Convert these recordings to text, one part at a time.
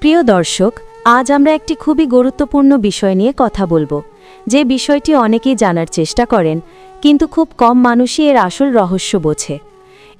প্রিয় দর্শক, আজ আমরা একটি খুবই গুরুত্বপূর্ণ বিষয় নিয়ে কথা বলব। যে বিষয়টি অনেকেই জানার চেষ্টা করেন, কিন্তু খুব কম মানুষই এর আসল রহস্য বোঝে।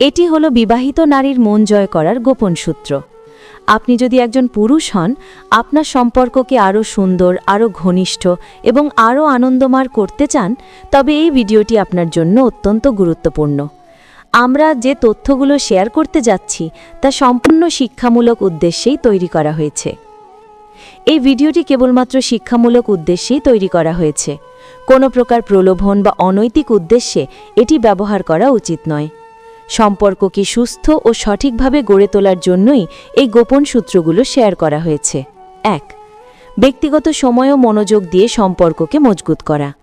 এটি হলো বিবাহিত নারীর মন জয় করার গোপন সূত্র। আপনি যদি একজন পুরুষ হন, আপনার সম্পর্ককে আরও সুন্দর, আরও ঘনিষ্ঠ এবং আরও আনন্দমার করতে চান, তবে এই ভিডিওটি আপনার জন্য অত্যন্ত গুরুত্বপূর্ণ। আমরা যে তথ্যগুলো শেয়ার করতে যাচ্ছি, তা সম্পূর্ণ শিক্ষামূলক উদ্দেশ্যেই তৈরি করা হয়েছে। এই ভিডিওটি কেবলমাত্র শিক্ষামূলক উদ্দেশ্যেই তৈরি করা হয়েছে। কোনো প্রকার প্রলোভন বা অনৈতিক উদ্দেশ্যে এটি ব্যবহার করা উচিত নয়। সম্পর্ককে সুস্থ ও সঠিকভাবে গড়ে তোলার জন্যই এই গোপন সূত্রগুলো শেয়ার করা হয়েছে। এক, ব্যক্তিগত সময় ও মনোযোগ দিয়ে সম্পর্ককে মজবুত করা।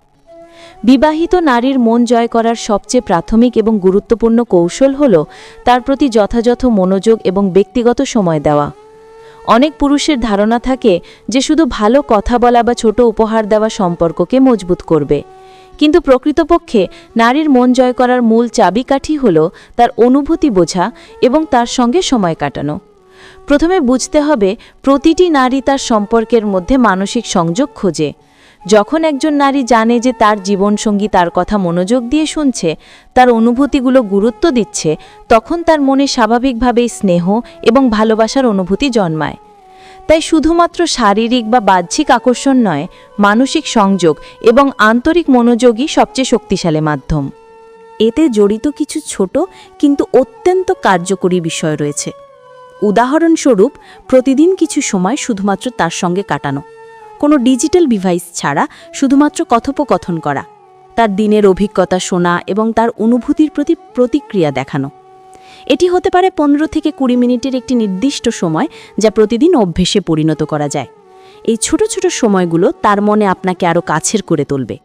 বিবাহিত নারীর মন জয় করার সবচেয়ে প্রাথমিক এবং গুরুত্বপূর্ণ কৌশল হল তার প্রতি যথাযথ মনোযোগ এবং ব্যক্তিগত সময় দেওয়া। অনেক পুরুষের ধারণা থাকে যে শুধু ভালো কথা বলা বা ছোট উপহার দেওয়া সম্পর্ককে মজবুত করবে। কিন্তু প্রকৃতপক্ষে নারীর মন জয় করার মূল চাবিকাঠি হল তার অনুভূতি বোঝা এবং তার সঙ্গে সময় কাটানো। প্রথমে বুঝতে হবে প্রতিটি নারী তার সম্পর্কের মধ্যে মানসিক সংযোগ খোঁজে। যখন একজন নারী জানে যে তার জীবনসঙ্গী তার কথা মনোযোগ দিয়ে শুনছে, তার অনুভূতিগুলো গুরুত্ব দিচ্ছে, তখন তার মনে স্বাভাবিকভাবেই স্নেহ এবং ভালোবাসার অনুভূতি জন্মায়। তাই শুধুমাত্র শারীরিক বা বাহ্যিক আকর্ষণ নয়, মানসিক সংযোগ এবং আন্তরিক মনোযোগই সবচেয়ে শক্তিশালী মাধ্যম। এতে জড়িত কিছু ছোট কিন্তু অত্যন্ত কার্যকরী বিষয় রয়েছে। উদাহরণস্বরূপ, প্রতিদিন কিছু সময় শুধুমাত্র তার সঙ্গে কাটানো। কোনো ডিজিটাল ডিভাইস ছাড়া শুধুমাত্র কথোপকথন করা, তার দিনের অভিজ্ঞতা শোনা এবং তার অনুভূতির প্রতি প্রতিক্রিয়া দেখানো। এটি হতে পারে পনেরো থেকে কুড়ি মিনিটের একটি নির্দিষ্ট সময় যা প্রতিদিন অভ্যেসে পরিণত করা যায়। এই ছোট ছোট সময়গুলো তার মনে আপনাকে আরও কাছের করে তুলবে।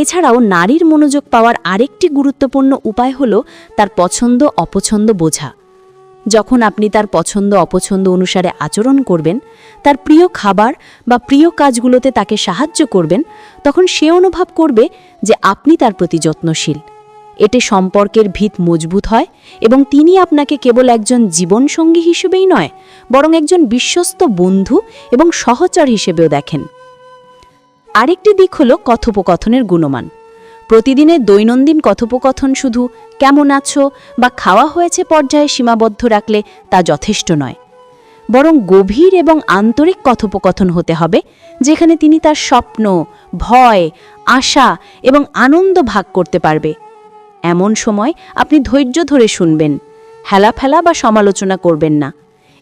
এছাড়াও নারীর মনোযোগ পাওয়ার আরেকটি গুরুত্বপূর্ণ উপায় হল তার পছন্দ অপছন্দ বোঝা। যখন আপনি তার পছন্দ অপছন্দ অনুসারে আচরণ করবেন, তার প্রিয় খাবার বা প্রিয় কাজগুলোতে তাকে সাহায্য করবেন, তখন সে অনুভব করবে যে আপনি তার প্রতি যত্নশীল। এতে সম্পর্কের ভিত মজবুত হয় এবং তিনি আপনাকে কেবল একজন জীবনসঙ্গী হিসেবেই নয়, বরং একজন বিশ্বস্ত বন্ধু এবং সহচর হিসেবেও দেখেন। আরেকটি দিক হল কথোপকথনের গুণমান। প্রতিদিনের দৈনন্দিন কথোপকথন শুধু কেমন আছো বা খাওয়া হয়েছে পর্যায়ে সীমাবদ্ধ রাখলে তা যথেষ্ট নয়। বরং গভীর এবং আন্তরিক কথোপকথন হতে হবে, যেখানে তিনি তার স্বপ্ন, ভয়, আশা এবং আনন্দ ভাগ করতে পারবে। এমন সময় আপনি ধৈর্য ধরে শুনবেন, হেলাফেলা বা সমালোচনা করবেন না।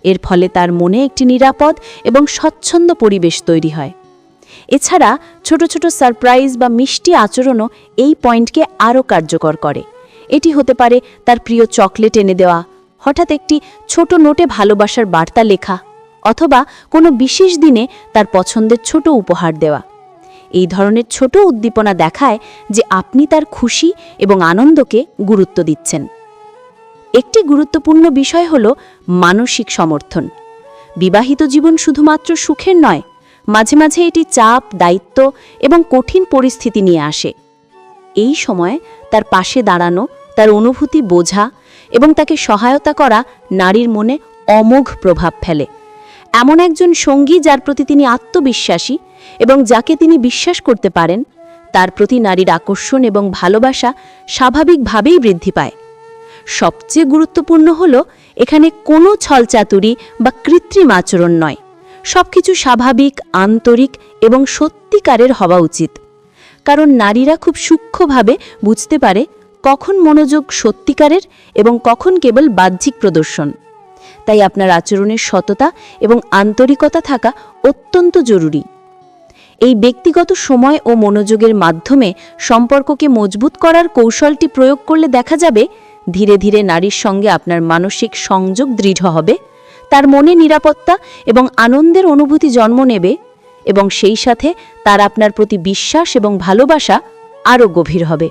এর ফলে তার মনে একটি নিরাপদ এবং স্বচ্ছন্দ পরিবেশ তৈরি হয়। এছাড়া ছোট ছোট সারপ্রাইজ বা মিষ্টি আচরণও এই পয়েন্টকে আরও কার্যকর করে। এটি হতে পারে তার প্রিয় চকলেট এনে দেওয়া। হঠাৎ একটি ছোট নোটে ভালোবাসার বার্তা লেখা, অথবা কোনো বিশেষ দিনে তার পছন্দের ছোট উপহার দেওয়া। এই ধরনের ছোট উদ্দীপনা দেখায় যে আপনি তার খুশি এবং আনন্দকে গুরুত্ব দিচ্ছেন। একটি গুরুত্বপূর্ণ বিষয় হল মানসিক সমর্থন। বিবাহিত জীবন শুধুমাত্র সুখের নয়, মাঝে মাঝে এটি চাপ, দায়িত্ব এবং কঠিন পরিস্থিতি নিয়ে আসে। এই সময় তার পাশে দাঁড়ানো তার অনুভূতি বোঝা এবং তাকে সহায়তা করা নারীর মনে অমোঘ প্রভাব ফেলে। এমন একজন সঙ্গী যার প্রতি তিনি আত্মবিশ্বাসী এবং যাকে তিনি বিশ্বাস করতে পারেন, তার প্রতি নারীর আকর্ষণ এবং ভালোবাসা স্বাভাবিকভাবেই বৃদ্ধি পায়। সবচেয়ে গুরুত্বপূর্ণ হল, এখানে কোনো ছলচাতুরি বা কৃত্রিম আচরণ নয়। সবকিছু স্বাভাবিক, আন্তরিক এবং সত্যিকারের হওয়া উচিত। কারণ নারীরা খুব সূক্ষ্মভাবে বুঝতে পারে কখন মনোযোগ সত্যিকারের এবং কখন কেবল বাহ্যিক প্রদর্শন। তাই আপনার আচরণের সততা এবং আন্তরিকতা থাকা অত্যন্ত জরুরি। এই ব্যক্তিগত সময় ও মনোযোগের মাধ্যমে সম্পর্ককে মজবুত করার কৌশলটি প্রয়োগ করলে দেখা যাবে, ধীরে ধীরে নারীর সঙ্গে আপনার মানসিক সংযোগ দৃঢ় হবে, তার মনে নিরাপত্তা এবং আনন্দের অনুভূতি জন্ম নেবে এবং সেই সাথে তার আপনার প্রতি বিশ্বাস এবং ভালোবাসা আরও গভীর হবে।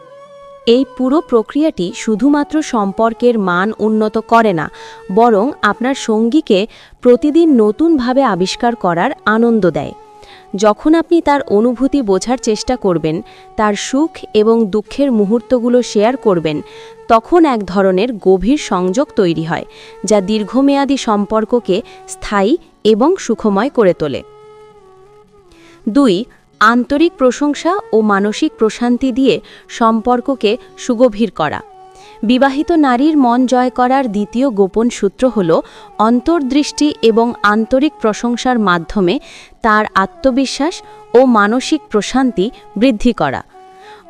এই পুরো প্রক্রিয়াটি শুধুমাত্র সম্পর্কের মান উন্নত করে না, বরং আপনার সঙ্গীকে প্রতিদিন নতুনভাবে আবিষ্কার করার আনন্দ দেয়। যখন আপনি তার অনুভূতি বোঝার চেষ্টা করবেন, তার সুখ এবং দুঃখের মুহূর্তগুলো শেয়ার করবেন, তখন এক ধরনের গভীর সংযোগ তৈরি হয়, যা দীর্ঘমেয়াদী সম্পর্ককে স্থায়ী এবং সুখময় করে তোলে। দুই আন্তরিক প্রশংসা ও মানসিক প্রশান্তি দিয়ে সম্পর্ককে সুগভীর করা। বিবাহিত নারীর মন জয় করার দ্বিতীয় গোপন সূত্র হল অন্তর্দৃষ্টি এবং আন্তরিক প্রশংসার মাধ্যমে তার আত্মবিশ্বাস ও মানসিক প্রশান্তি বৃদ্ধি করা।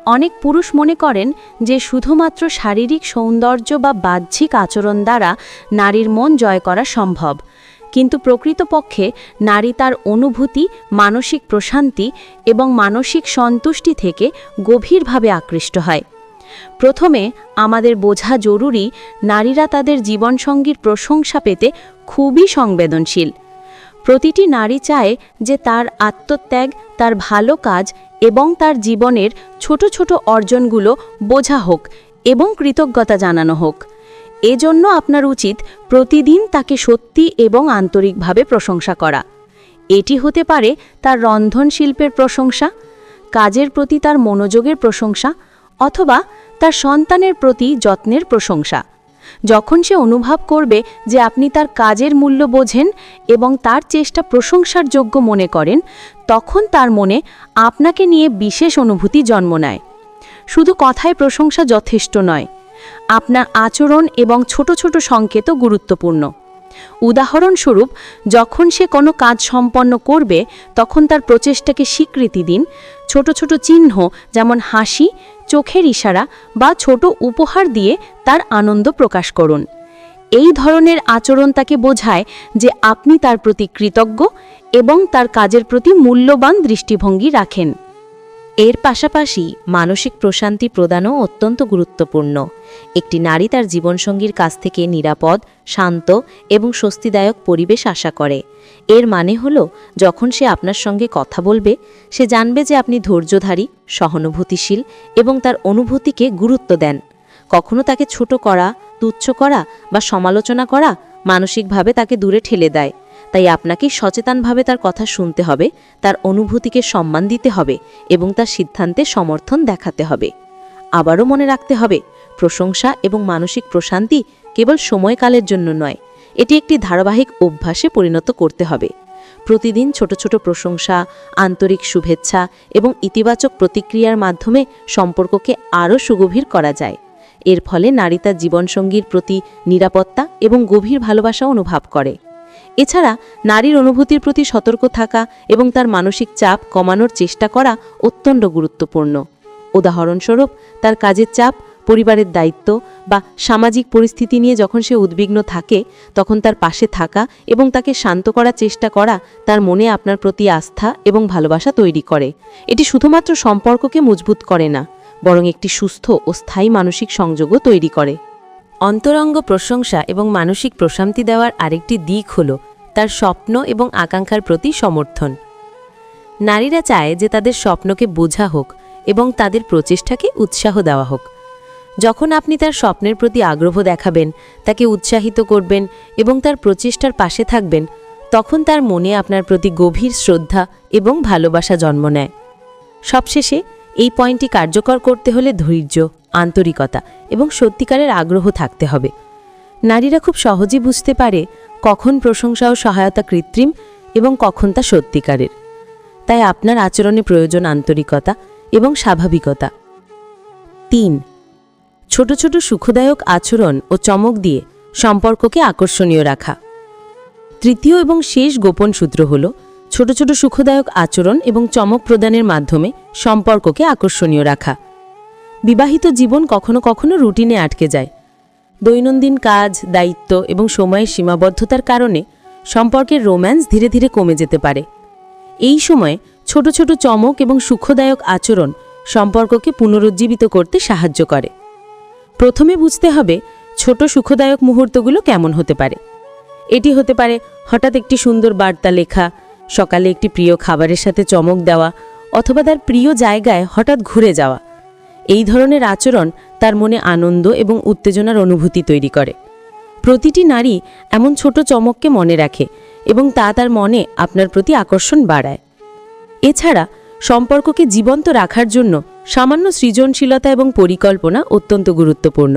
অনেক পুরুষ মনে করেন যে শুধুমাত্র শারীরিক সৌন্দর্য বা বাহ্যিক আচরণ দ্বারা নারীর মন জয় করা সম্ভব। কিন্তু প্রকৃতপক্ষে নারী তার অনুভূতি, মানসিক প্রশান্তি এবং মানসিক সন্তুষ্টি থেকে গভীরভাবে আকৃষ্ট হয়। প্রথমে আমাদের বোঝা জরুরি নারীরা তাদের জীবনসঙ্গীর প্রশংসা পেতে খুবই সংবেদনশীল। প্রতিটি নারী চায় যে তার আত্মত্যাগ, তার ভালো কাজ এবং তার জীবনের ছোট ছোট অর্জনগুলো বোঝা হোক এবং কৃতজ্ঞতা জানানো হোক। এজন্য আপনার উচিত প্রতিদিন তাকে সত্যি এবং আন্তরিকভাবে প্রশংসা করা। এটি হতে পারে তার রন্ধন শিল্পের প্রশংসা, কাজের প্রতি তার মনোযোগের প্রশংসা, অথবা তার সন্তানের প্রতি যত্নের প্রশংসা। যখন সে অনুভব করবে যে আপনি তার কাজের মূল্য বোঝেন এবং তার চেষ্টা প্রশংসার যোগ্য মনে করেন, তখন তার মনে আপনাকে নিয়ে বিশেষ অনুভূতি জন্ম নেয়। শুধু কথায় প্রশংসা যথেষ্ট নয় আপনার আচরণ এবং ছোট ছোট সংকেতও গুরুত্বপূর্ণ। উদাহরণস্বরূপ, যখন সে কোনো কাজ সম্পন্ন করবে, তখন তার প্রচেষ্টাকে স্বীকৃতি দিন। ছোট ছোট চিহ্ন যেমন হাসি, চোখের ইশারা বা ছোট উপহার দিয়ে তার আনন্দ প্রকাশ করুন। এই ধরনের আচরণ তাকে বোঝায় যে আপনি তার প্রতি কৃতজ্ঞ এবং তার কাজের প্রতি মূল্যবান দৃষ্টিভঙ্গি রাখেন। এর পাশাপাশি মানসিক প্রশান্তি প্রদানও অত্যন্ত গুরুত্বপূর্ণ। একটি নারী তার জীবনসঙ্গীর কাছ থেকে নিরাপদ, শান্ত এবং স্বস্তিদায়ক পরিবেশ আশা করে। এর মানে হল, যখন সে আপনার সঙ্গে কথা বলবে, সে জানবে যে আপনি ধৈর্যধারী, সহানুভূতিশীল এবং তার অনুভূতিকে গুরুত্ব দেন। কখনো তাকে ছোট করা, তুচ্ছ করা বা সমালোচনা করা মানসিকভাবে তাকে দূরে ঠেলে দেয়। তাই আপনাকে সচেতনভাবে তার কথা শুনতে হবে, তার অনুভূতিকে সম্মান দিতে হবে এবং তার সিদ্ধান্তে সমর্থন দেখাতে হবে। আবারও মনে রাখতে হবে, প্রশংসা এবং মানসিক প্রশান্তি কেবল সময়কালের জন্য নয়, এটি একটি ধারাবাহিক অভ্যাসে পরিণত করতে হবে। প্রতিদিন ছোট ছোট প্রশংসা, আন্তরিক শুভেচ্ছা এবং ইতিবাচক প্রতিক্রিয়ার মাধ্যমে সম্পর্ককে আরও সুগভীর করা যায়। এর ফলে নারী তার জীবনসঙ্গীর প্রতি নিরাপত্তা এবং গভীর ভালোবাসা অনুভব করে। এছাড়া নারীর অনুভূতির প্রতি সতর্ক থাকা এবং তার মানসিক চাপ কমানোর চেষ্টা করা অত্যন্ত গুরুত্বপূর্ণ। উদাহরণস্বরূপ, তার কাজের চাপ, পরিবারের দায়িত্ব বা সামাজিক পরিস্থিতি নিয়ে যখন সে উদ্বিগ্ন থাকে, তখন তার পাশে থাকা এবং তাকে শান্ত করার চেষ্টা করা তার মনে আপনার প্রতি আস্থা এবং ভালোবাসা তৈরি করে। এটি শুধুমাত্র সম্পর্ককে মজবুত করে না, বরং একটি সুস্থ ও স্থায়ী মানসিক সংযোগও তৈরি করে। অন্তরঙ্গ প্রশংসা এবং মানসিক প্রশান্তি দেওয়ার আরেকটি দিক হল তার স্বপ্ন এবং আকাঙ্ক্ষার প্রতি সমর্থন। নারীরা চায় যে তাদের স্বপ্নকে বোঝা হোক এবং তাদের প্রচেষ্টাকে উৎসাহ দেওয়া হোক। যখন আপনি তার স্বপ্নের প্রতি আগ্রহ দেখাবেন, তাকে উৎসাহিত করবেন এবং তার প্রচেষ্টার পাশে থাকবেন, তখন তার মনে আপনার প্রতি গভীর শ্রদ্ধা এবং ভালোবাসা জন্ম নেয়। সবশেষে এই পয়েন্টটি কার্যকর করতে হলে ধৈর্য, আন্তরিকতা এবং সত্যিকারের আগ্রহ থাকতে হবে। নারীরা খুব সহজে বুঝতে পারে কখন প্রশংসা ও সহায়তা কৃত্রিম এবং কখন তা সত্যিকারের। তাই আপনার আচরণে প্রয়োজন আন্তরিকতা এবং স্বাভাবিকতা। তিন, ছোট ছোট সুখদায়ক আচরণ ও চমক দিয়ে সম্পর্ককে আকর্ষণীয় রাখা। তৃতীয় এবং শেষ গোপন সূত্র হল ছোট ছোট সুখদায়ক আচরণ এবং চমক প্রদানের মাধ্যমে সম্পর্ককে আকর্ষণীয় রাখা। বিবাহিত জীবন কখনো কখনো রুটিনে আটকে যায়। দৈনন্দিন কাজ, দায়িত্ব এবং সময়ের সীমাবদ্ধতার কারণে সম্পর্কের রোম্যান্স ধীরে ধীরে কমে যেতে পারে। এই সময়ে ছোট ছোট চমক এবং সুখদায়ক আচরণ সম্পর্ককে পুনরুজ্জীবিত করতে সাহায্য করে। প্রথমে বুঝতে হবে ছোট সুখদায়ক মুহূর্তগুলো কেমন হতে পারে। এটি হতে পারে হঠাৎ একটি সুন্দর বার্তা লেখা সকালে একটি প্রিয় খাবারের সাথে চমক দেওয়া অথবা তার প্রিয় জায়গায় হঠাৎ ঘুরে যাওয়া। এই ধরনের আচরণ তার মনে আনন্দ এবং উত্তেজনার অনুভূতি তৈরি করে। প্রতিটি নারী এমন ছোট চমককে মনে রাখে এবং তা তার মনে আপনার প্রতি আকর্ষণ বাড়ায়। এছাড়া সম্পর্ককে জীবন্ত রাখার জন্য সামান্য সৃজনশীলতা এবং পরিকল্পনা অত্যন্ত গুরুত্বপূর্ণ।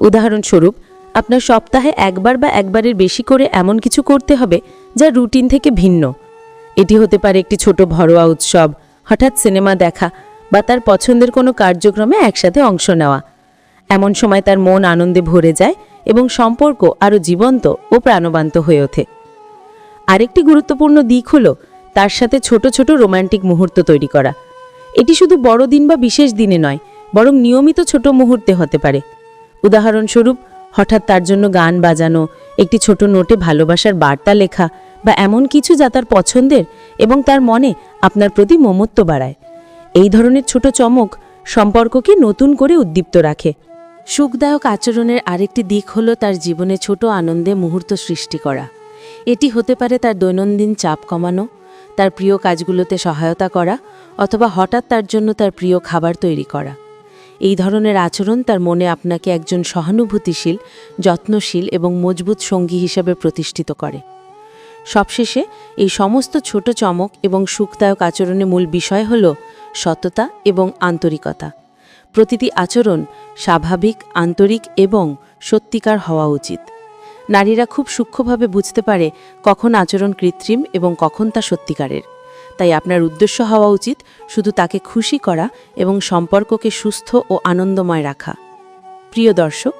উদাহরণস্বরূপ, আপনার সপ্তাহে একবার বা একবারের বেশি করে এমন কিছু করতে হবে যা রুটিন থেকে ভিন্ন। এটি হতে পারে একটি ছোট ঘরোয়া উৎসব। হঠাৎ সিনেমা দেখা বা তার পছন্দের কোনো কার্যক্রমে একসাথে অংশ নেওয়া। এমন সময় তার মন আনন্দে ভরে যায় এবং সম্পর্ক আরও জীবন্ত ও প্রাণবন্ত হয়ে ওঠে। আরেকটি গুরুত্বপূর্ণ দিক হলো তার সাথে ছোট ছোট রোমান্টিক মুহূর্ত তৈরি করা। এটি শুধু বড়দিন বা বিশেষ দিনে নয়, বরং নিয়মিত ছোট মুহূর্তে হতে পারে। উদাহরণস্বরূপ, হঠাৎ তার জন্য গান বাজানো, একটি ছোট নোটে ভালোবাসার বার্তা লেখা বা এমন কিছু যা তার পছন্দের এবং তার মনে আপনার প্রতি মমত্ব বাড়ায়। এই ধরনের ছোট চমক সম্পর্ককে নতুন করে উদ্দীপ্ত রাখে। সুখদায়ক আচরণের আরেকটি দিক হলো তার জীবনে ছোট আনন্দে মুহূর্ত সৃষ্টি করা। এটি হতে পারে তার দৈনন্দিন চাপ কমানো, তার প্রিয় কাজগুলোতে সহায়তা করা, অথবা হঠাৎ তার জন্য তার প্রিয় খাবার তৈরি করা। এই ধরনের আচরণ তার মনে আপনাকে একজন সহানুভূতিশীল, যত্নশীল এবং মজবুত সঙ্গী হিসেবে প্রতিষ্ঠিত করে। সবশেষে এই সমস্ত ছোট চমক এবং সুখদায়ক আচরণের মূল বিষয় হল সততা এবং আন্তরিকতা। প্রতিটি আচরণ স্বাভাবিক, আন্তরিক এবং সত্যিকার হওয়া উচিত। নারীরা খুব সূক্ষ্মভাবে বুঝতে পারে কখন আচরণ কৃত্রিম এবং কখন তা সত্যিকারের। তাই আপনার উদ্দেশ্য হওয়া উচিত শুধু তাকে খুশি করা এবং সম্পর্ককে সুস্থ ও আনন্দময় রাখা। প্রিয় দর্শক,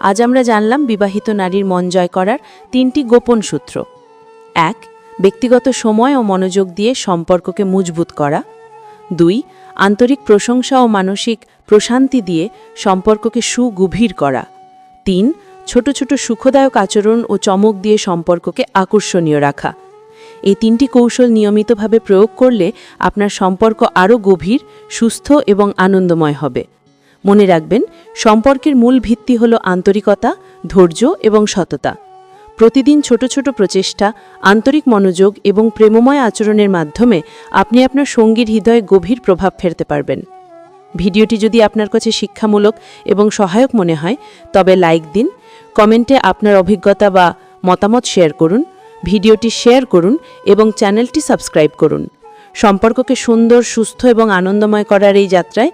আজ আমরা জানলাম বিবাহিত নারীর মন জয় করার তিনটি গোপন সূত্র। এক, ব্যক্তিগত সময় ও মনোযোগ দিয়ে সম্পর্ককে মজবুত করা। দুই, আন্তরিক প্রশংসা ও মানসিক প্রশান্তি দিয়ে সম্পর্ককে সুগভীর করা। তিন, ছোট ছোট সুখদায়ক আচরণ ও চমক দিয়ে সম্পর্ককে আকর্ষণীয় রাখা। এই তিনটি কৌশল নিয়মিতভাবে প্রয়োগ করলে আপনার সম্পর্ক আরও গভীর, সুস্থ এবং আনন্দময় হবে। মনে রাখবেন, সম্পর্কের মূল ভিত্তি হল আন্তরিকতা, ধৈর্য এবং সততা। প্রতিদিন ছোট ছোট প্রচেষ্টা, আন্তরিক মনোযোগ এবং প্রেমময় আচরণের মাধ্যমে আপনি আপনার সঙ্গীর হৃদয়ে গভীর প্রভাব ফেলতে পারবেন। ভিডিওটি যদি আপনার কাছে শিক্ষামূলক এবং সহায়ক মনে হয়, তবে লাইক দিন, কমেন্টে আপনার অভিজ্ঞতা বা মতামত শেয়ার করুন, ভিডিওটি শেয়ার করুন এবং চ্যানেলটি সাবস্ক্রাইব করুন। সম্পর্ককে সুন্দর, সুস্থ এবং আনন্দময় করার এই যাত্রায়